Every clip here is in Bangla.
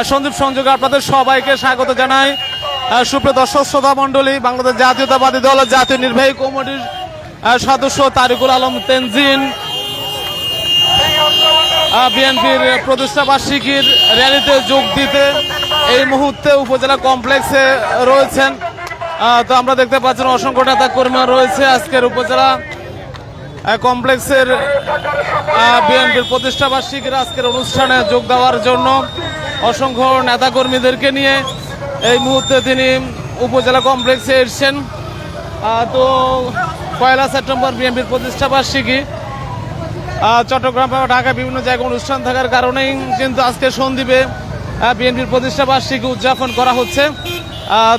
সন্দীপ সংযোগে আপনাদের সবাইকে স্বাগত জানাই। সুপ্রিয় দর্শক, শ্রোতা মণ্ডলী, বাংলাদেশ জাতীয়তাবাদী দল, জাতীয় নির্বাহী কমিটির সদস্য তারিকুল আলম তেনজিন বিএনপির প্রতিষ্ঠা বার্ষিকীর র্যালিতে যোগ দিতে এই মুহূর্তে উপজেলা কমপ্লেক্সে রয়েছেন। তো আমরা দেখতে পাচ্ছেন অসংখ্য নেতা কর্মী রয়েছে আজকের উপজেলা কমপ্লেক্সের বিএনপির প্রতিষ্ঠা বার্ষিকীর আজকের অনুষ্ঠানে যোগ দেওয়ার জন্য। অসংখ্য নেতাকর্মীদেরকে নিয়ে এই মুহূর্তে তিনি উপজেলা কমপ্লেক্সে এসছেন। তো পয়লা সেপ্টেম্বর বিএনপির প্রতিষ্ঠা বার্ষিকী। চট্টগ্রাম বা ঢাকা বিভিন্ন জায়গায় অনুষ্ঠান থাকার কারণেই কিন্তু আজকে সন্দ্বীপে বিএনপির প্রতিষ্ঠা বার্ষিকী উদযাপন করা হচ্ছে।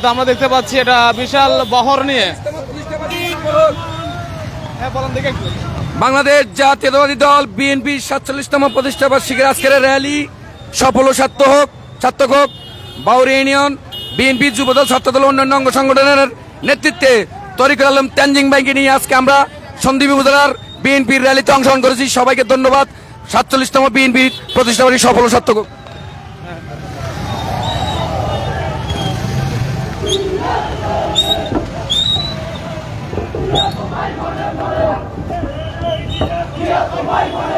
তো আমরা দেখতে পাচ্ছি এটা বিশাল বহর নিয়ে। হ্যাঁ বাংলাদেশ জাতীয়তাবাদী দল বিএনপির সাতচল্লিশতম প্রতিষ্ঠা বার্ষিকীর আজকের র্যালি সফল ও সার্থক হোক সার্থক হোক বাউরি ইউনিয়ন বিএনপি যুবদল ছাত্রদল অন্যান্য অঙ্গ সংগঠনের নেতৃত্বে তরিকুল আলম তেনজিং ভাইকে নিয়ে আজকে আমরা সন্দীপ উপজেলার বিএনপির র্যালিতে অংশগ্রহণ করেছি। সবাইকে ধন্যবাদ। সাতচল্লিশতম বিএনপির প্রতিষ্ঠা বার্ষিকী সফল সার্থক হোক। আহ,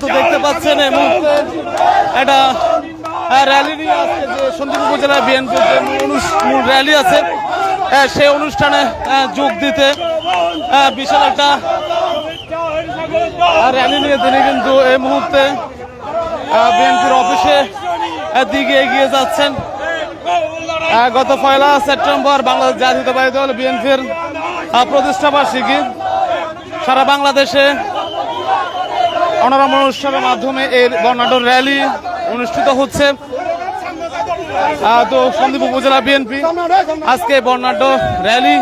তো দেখতে পাচ্ছেন এই মুহূর্তে একটা র্যালি নিয়ে আসছে যে সন্দীপ উপজেলা বিএনপি যে মূল র্যালি আছে সেই অনুষ্ঠানে যোগ দিতে বিশাল একটা র্যালি নিয়ে তিনি কিন্তু এই মুহূর্তে বিএনপির অফিসে দিকে এগিয়ে যাচ্ছেন। গত পয়লা সেপ্টেম্বর বাংলাদেশ জাতীয়তাবাদী দল বিএনপির প্রতিষ্ঠা বার্ষিকী সারা বাংলাদেশে অনারম অনুষ্ঠানের মাধ্যমে এর বর্ণাঢ্য র্যালি অনুষ্ঠিত হচ্ছে। তো সন্দীপ উপজেলা বিএনপি আজকে বর্ণাঢ্য র্যালি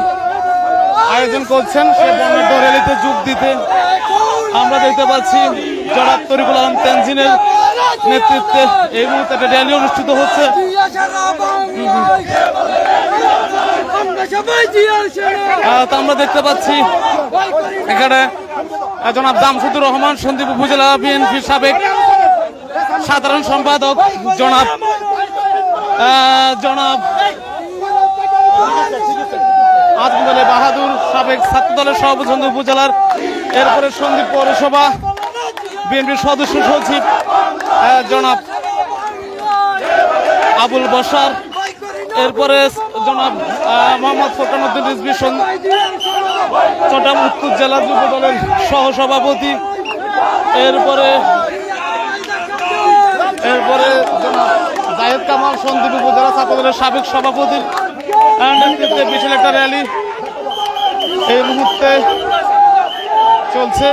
আয়োজন করছেন। সেই বর্ণাঢ্য র্যালিতে যোগ দিতে আমরা দেখতে পাচ্ছি জনাব তরিকুল আলম তেনজিনের নেতৃত্বে এই মুহূর্তে একটা র্যালি অনুষ্ঠিত হচ্ছে। আমরা দেখতে পাচ্ছি এখানে জনাব দামসুদুর রহমান, সন্দীপ উপজেলা বিএনপি সাবেক সাধারণ সম্পাদক, জনাব জনাব আজমুদ আলী বাহাদুর সাবেক ছাত্র দলের সভাপতি উপজেলার, এরপরে সন্দীপ পৌরসভা বিএনপির সদস্য সচিব জনাব আবুল বসার এরপরে জনাব মোহাম্মদ ফোরকানুদ্দিন রিজভি সন- চট্টগ্রাম উত্তর জেলা যুব দলের সহসভাপতি। এরপরে এরপরে জাহেদ কামাল সন্দীপ উপজেলা ছাত্র দলের সাবেক সভাপতির আহ, নেতৃত্বে বিশাল একটা র্যালি এই মুহূর্তে চলছে।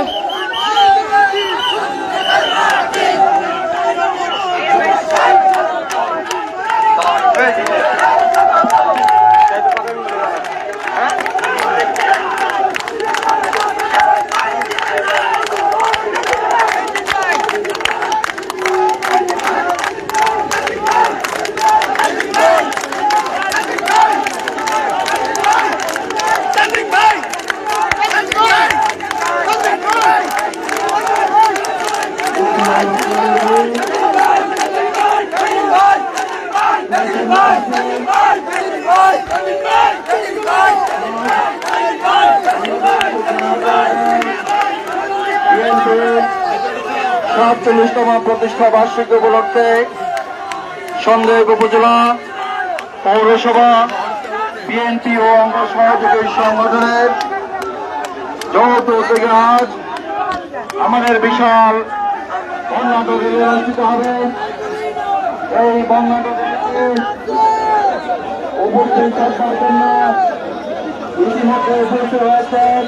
সাতচল্লিশতম প্রতিষ্ঠা বার্ষিকী উপলক্ষে সন্দেহ উপজেলা পৌরসভা, বিএনপি ও অঙ্গ সহযোগী সংগঠনের যৌথ উদ্যোগে আজ আমাদের বিশাল র্যালি অনুষ্ঠিত হবে। এই র্যালিতে উপস্থিত থাকবার জন্য ইতিমধ্যে উপস্থিত হয়েছেন